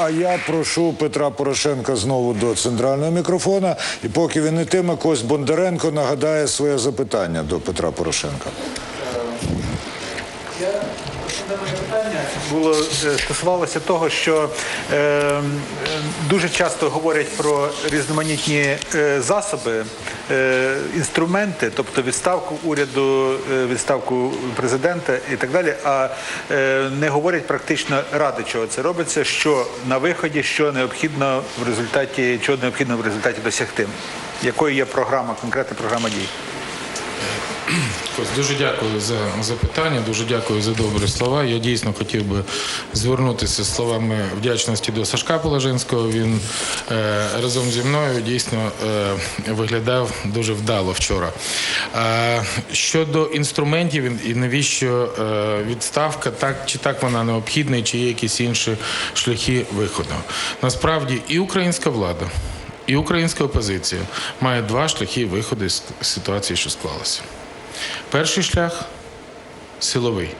А я прошу Петра Порошенка знову до центрального мікрофона. І поки він ітиме, Кость Бондаренко нагадає своє запитання до Петра Порошенка. Моє питання було е, стосувалося того, що е, е, дуже часто говорять про різноманітні е, засоби, інструменти, тобто відставку уряду, е, відставку президента і так далі. А е, не говорять практично ради чого це робиться, що на виході, що необхідно в результаті, чого необхідно в результаті досягти. Якою є програма, конкретна програма дій? Дуже дякую за запитання, дуже дякую за добрі слова. Я дійсно хотів би звернутися словами вдячності до Сашка Положинського. Він е, разом зі мною дійсно е, виглядав дуже вдало вчора. Е, щодо інструментів і навіщо е, відставка, так чи так вона необхідна, і чи є якісь інші шляхи виходу. Насправді і українська влада. І українська опозиція має два шляхи виходу з ситуації, що склалася. Перший шлях силовий,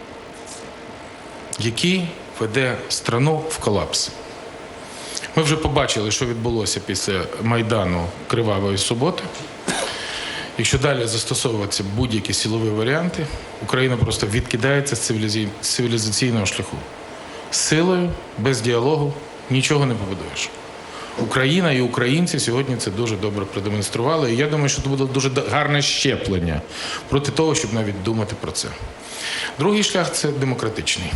який веде страну в колапс. Ми вже побачили, що відбулося після Майдану Кривавої суботи. Якщо далі застосовуватися будь-які силові варіанти, Україна просто відкидається з цивілізаційного шляху. Силою, без діалогу нічого не побудуєш. Україна і українці сьогодні це дуже добре продемонстрували. І я думаю, що це буде дуже гарне щеплення проти того, щоб навіть думати про це. Другий шлях це демократичний.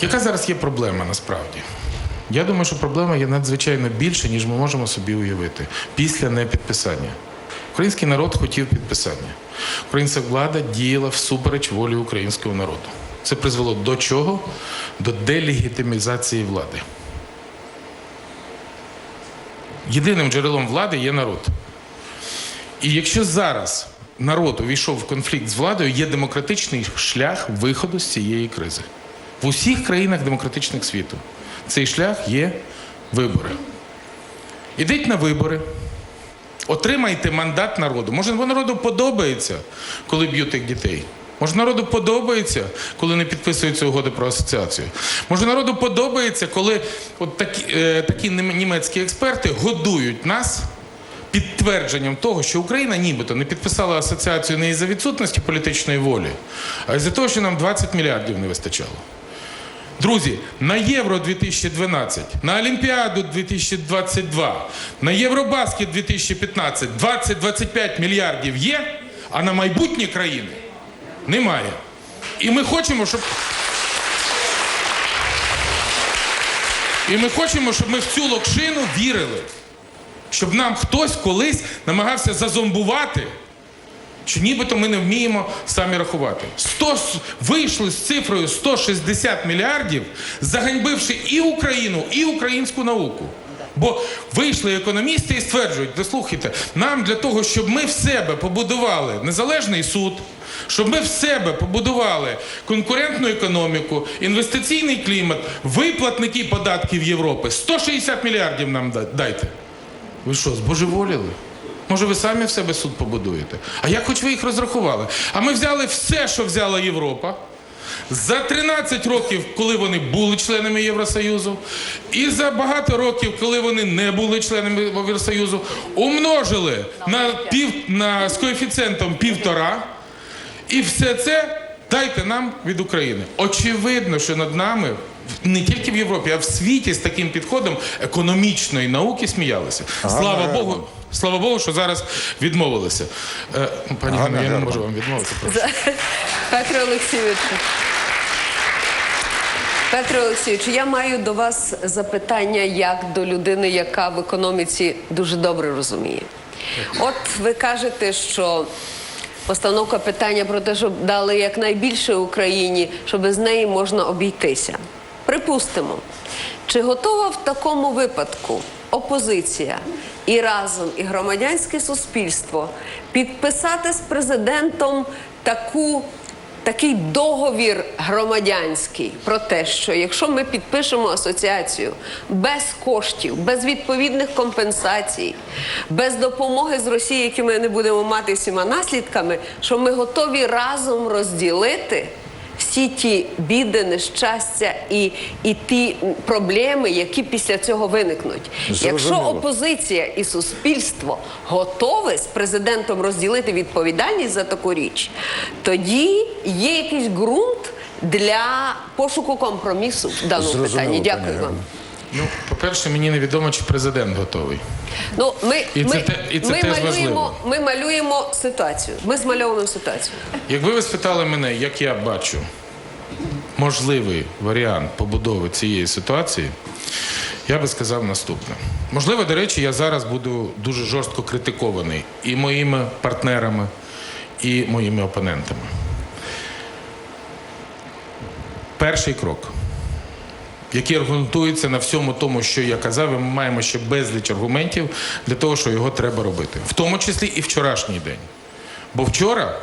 Яка зараз є проблема насправді? Я думаю, що проблема є надзвичайно більше, ніж ми можемо собі уявити після непідписання. Український народ хотів підписання. Українська влада діяла всупереч волі українського народу. Це призвело до чого? До делегітимізації влади. Єдиним джерелом влади є народ. І якщо зараз народ увійшов в конфлікт з владою, є демократичний шлях виходу з цієї кризи. В усіх країнах демократичних світу цей шлях є вибори. Ідіть на вибори, отримайте мандат народу. Може, народу подобається, коли б'ють дітей. Може, народу подобається, коли не підписуються угоди про асоціацію. Може, народу подобається, коли от такі, е, такі німецькі експерти годують нас підтвердженням того, що Україна нібито не підписала асоціацію не із-за відсутності політичної волі, а із-за того, що нам 20 мільярдів не вистачало. Друзі, на Євро 2012, на Олімпіаду 2022, на Євробаскет 2015 20-25 мільярдів є, а на майбутні країни немає. І ми хочемо, щоб. І ми хочемо, щоб ми в цю локшину вірили. Щоб нам хтось колись намагався зазомбувати, що нібито ми не вміємо самі рахувати. 100, с- вийшли з цифрою 160 мільярдів, заганьбивши і Україну, і українську науку. Бо вийшли економісти і стверджують, «Да слухайте, нам для того, щоб ми в себе побудували незалежний суд, щоб ми в себе побудували конкурентну економіку, інвестиційний клімат, виплатники податків Європи, 160 мільярдів нам дайте. Ви що, збожеволіли? Може, ви самі в себе суд побудуєте? А як хоч ви їх розрахували? А ми взяли все, що взяла Європа. За 13 років, коли вони були членами Євросоюзу, і за багато років, коли вони не були членами Євросоюзу, умножили на пів на з коефіцієнтом півтора, і все це дайте нам від України. Очевидно, що над нами не тільки в Європі, а в світі з таким підходом економічної науки сміялися. Слава Богу. Слава Богу, що зараз відмовилися. Е, Пані Ганна я не можу вам відмовити. прошу. Петро Олексійович. Петро Олексійович, я маю до вас запитання як до людини, яка в економіці дуже добре розуміє. От ви кажете, що постановка питання про те, щоб дали якнайбільше Україні, щоб без неї можна обійтися. Припустимо, чи готова в такому випадку опозиція і разом, і громадянське суспільство підписати з президентом таку такий договір громадянський про те, що якщо ми підпишемо асоціацію без коштів, без відповідних компенсацій, без допомоги з Росії, які ми не будемо мати всіма наслідками, що ми готові разом розділити всі ті біди, нещастя і, і ті проблеми, які після цього виникнуть. Якщо опозиція і суспільство готові з президентом розділити відповідальність за таку річ, тоді є якийсь ґрунт для пошуку компромісу в даному Зрозуміло, питанні. Дякую вам. Ну, по-перше, мені невідомо, чи президент готовий. Ну, ми, І це ми, те- і це ми, теж малюємо, важливо. ми малюємо ситуацію. Ми змальовуємо ситуацію. Якби ви спитали мене, як я бачу можливий варіант побудови цієї ситуації, я би сказав наступне. Можливо, до речі, я зараз буду дуже жорстко критикований і моїми партнерами, і моїми опонентами. Перший крок, який аргументується на всьому тому, що я казав, і ми маємо ще безліч аргументів для того, що його треба робити, в тому числі і вчорашній день. Бо вчора,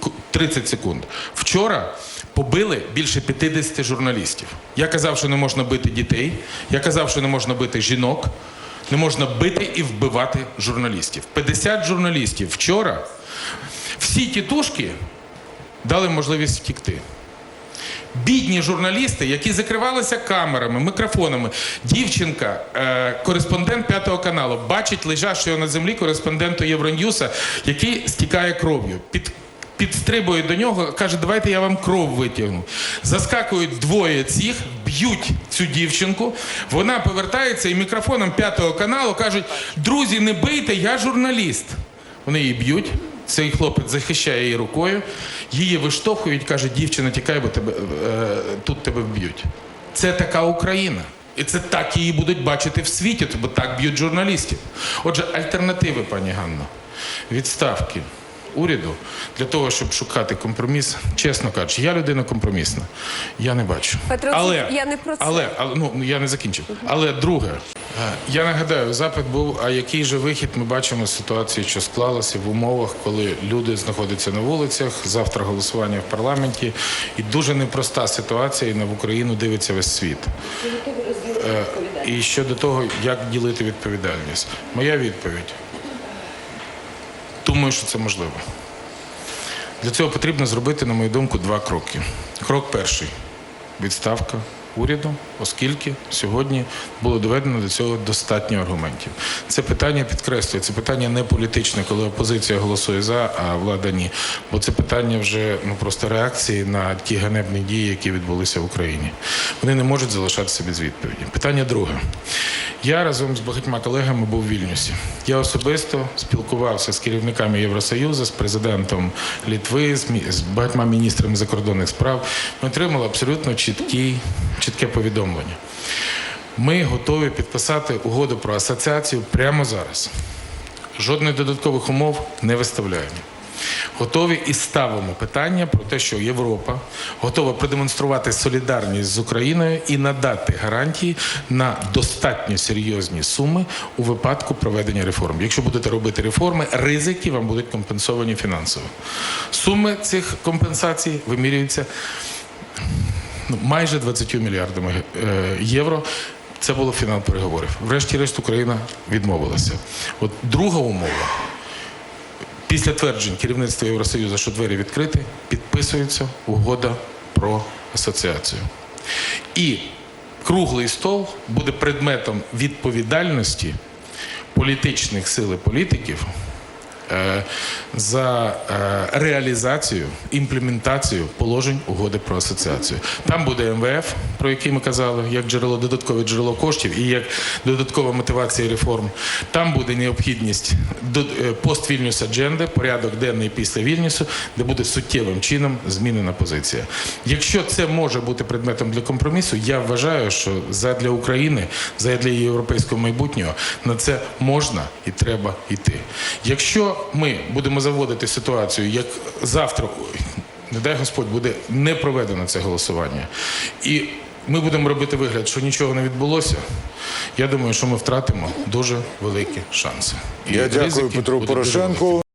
ку- 30 секунд, вчора побили більше 50 журналістів. Я казав, що не можна бити дітей, я казав, що не можна бити жінок, не можна бити і вбивати журналістів. 50 журналістів вчора всі тітушки дали можливість втікти. Бідні журналісти, які закривалися камерами, мікрофонами. Дівчинка, е, кореспондент п'ятого каналу, бачить лежачого на землі кореспонденту Євроньюса, який стікає кров'ю. Під, підстрибує до нього, каже, давайте я вам кров витягну. Заскакують двоє цих, б'ють цю дівчинку. Вона повертається і мікрофоном п'ятого каналу кажуть: друзі, не бийте, я журналіст. Вони її б'ють. Цей хлопець захищає її рукою, її виштовхують, каже, дівчина, тікай, бо тебе е, тут тебе вб'ють. Це така Україна. І це так її будуть бачити в світі, бо так б'ють журналістів. Отже, альтернативи, пані Ганно, відставки уряду для того, щоб шукати компроміс, чесно кажучи, я людина компромісна. Я не бачу. Петро, але, я не про це. Але, але ну я не закінчив. Але друге, е, я нагадаю, запит був. А який же вихід ми бачимо з ситуації, що склалася в умовах, коли люди знаходяться на вулицях, завтра голосування в парламенті, і дуже непроста ситуація, і на в Україну дивиться весь світ. Е, І щодо того, як ділити відповідальність, моя відповідь. Думаю, що це можливо. Для цього потрібно зробити, на мою думку, два кроки. Крок перший відставка уряду, оскільки сьогодні було доведено до цього достатньо аргументів. Це питання підкреслюю, це питання не політичне, коли опозиція голосує за, а влада ні. Бо це питання вже ну просто реакції на ті ганебні дії, які відбулися в Україні. Вони не можуть залишатися без відповіді. Питання друге. Я разом з багатьма колегами був в Вільнюсі. Я особисто спілкувався з керівниками Євросоюзу, з президентом Літви, з, багатьма міністрами закордонних справ. Ми отримали абсолютно чіткі, чітке повідомлення. Ми готові підписати угоду про асоціацію прямо зараз. Жодних додаткових умов не виставляємо. Готові і ставимо питання про те, що Європа готова продемонструвати солідарність з Україною і надати гарантії на достатньо серйозні суми у випадку проведення реформ. Якщо будете робити реформи, ризики вам будуть компенсовані фінансово. Суми цих компенсацій вимірюються ну, майже 20 мільярдами е, євро. Це було фінал переговорів. Врешті-решт Україна відмовилася. От друга умова. Після тверджень керівництва Євросоюзу, що двері відкриті, підписується угода про асоціацію. І круглий стол буде предметом відповідальності політичних сил і політиків за е, реалізацію, імплементацію положень угоди про асоціацію. Там буде МВФ, про який ми казали, як джерело додаткове джерело коштів і як додаткова мотивація реформ. Там буде необхідність е, адженди, порядок денний після Вільнюсу, де буде суттєвим чином змінена позиція. Якщо це може бути предметом для компромісу, я вважаю, що задля України, задля європейського майбутнього на це можна і треба йти. Якщо ми будемо заводити ситуацію, як завтра, не дай Господь, буде не проведено це голосування, і ми будемо робити вигляд, що нічого не відбулося. Я думаю, що ми втратимо дуже великі шанси. І Я дякую Петру. Порошенку.